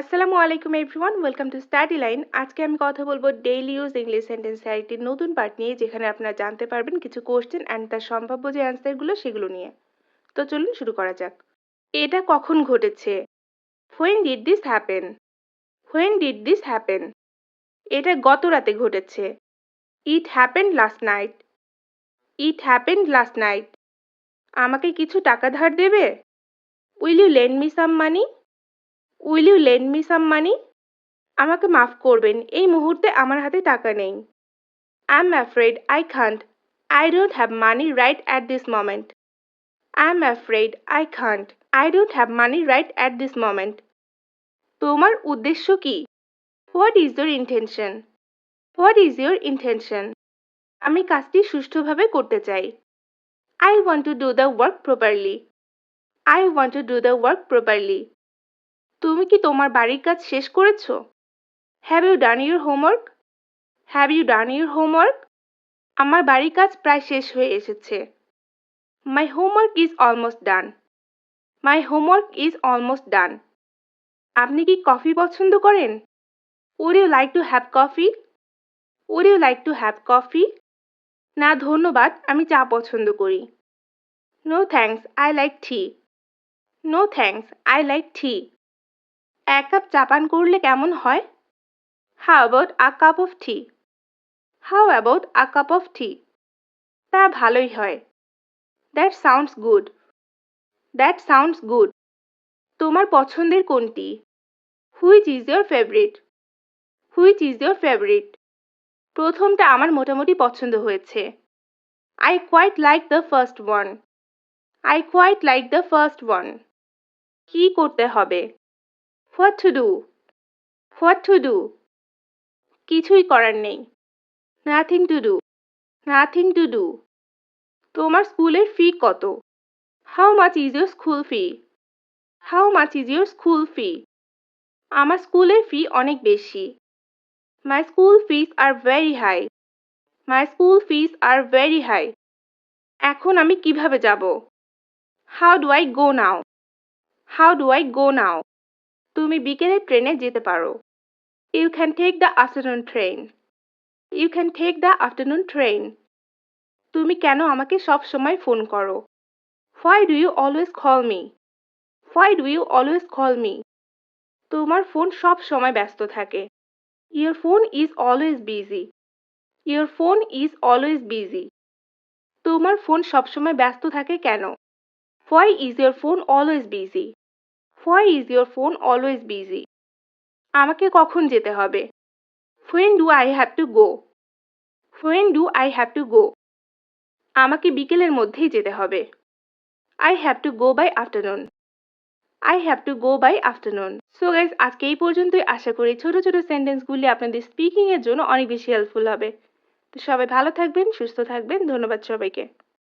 আসসালামু আলাইকুম everyone welcome to study line আজকে আমি কথা বলব ডেইলি ইউজ ইংলিশ সেন্টেন্স সাইটির নতুন পার্ট নিয়ে, যেখানে আপনারা জানতে পারবেন কিছু কোশ্চেন অ্যান্ড তার সম্ভাব্য যে অ্যান্সারগুলো সেগুলো নিয়ে। তো চলুন শুরু করা যাক। এটা কখন ঘটেছে? When did this happen when did this happen এটা গত রাতে ঘটেছে। It happen last night it happen last night আমাকে কিছু টাকা ধার দেবে? Will you lend me some money will you lend me some money আমাকে মাফ করবেন, এই মুহূর্তে আমার হাতে টাকা নেই। I am afraid I can't I don't have money right at this moment I am afraid I can't I don't have money right at this moment তোমার উদ্দেশ্য কি? What is your intention what is your intention আমি কাজটি সুষ্ঠুভাবে করতে চাই। I want to do the work properly I want to do the work properly তুমি কি তোমার বাড়ির কাজ শেষ করেছ? Have you done your homework have you done your homework আমার বাড়ির কাজ প্রায় শেষ হয়ে এসেছে। My homework is almost done my homework is almost done আপনি কি কফি পছন্দ করেন? Would you like to have coffee would you like to have coffee না, ধন্যবাদ, আমি চা পছন্দ করি। No thanks I like tea no thanks I like tea এক কাপ চা পান করলে কেমন হয়? How about a cup of tea how about a cup of tea তা ভালোই হয়। That sounds good that sounds good তোমার পছন্দের কোনটি? Which is your favourite which is your favourite প্রথমটা আমার মোটামুটি পছন্দ হয়েছে। I quite like the first one I quite like the first one কী করতে হবে? What to do what to do কিছুই করার নেই। Nothing to do nothing to do তোমার স্কুলের ফি কত? How much is your school fee how much is your school fee আমার স্কুলের ফি অনেক বেশি। My school fees are very high my school fees are very high এখন আমি কীভাবে যাব? How do I go now how do I go now তুমি বিকেলের ট্রেনে যেতে পারো। You can take the afternoon train you can take the afternoon train তুমি কেন আমাকে সব সময় ফোন করো? Why do you always call me why do you always call me তোমার ফোন সব সময় ব্যস্ত থাকে। Your phone is always busy your phone is always busy তোমার ফোন সবসময় ব্যস্ত থাকে কেন? Why is your phone always busy why is your phone always busy আমাকে কখন যেতে হবে? When do I have to go when do I have to go আমাকে বিকেলের মধ্যেই যেতে হবে। I have to go by afternoon I have to go by afternoon so guys আজকে এই পর্যন্তই। আশা করি ছোট ছোট সেন্টেন্সগুলি আপনাদের স্পিকিংয়ের জন্য অনেক বেশি হেল্পফুল হবে। তো সবাই ভালো থাকবেন, সুস্থ থাকবেন। ধন্যবাদ সবাইকে।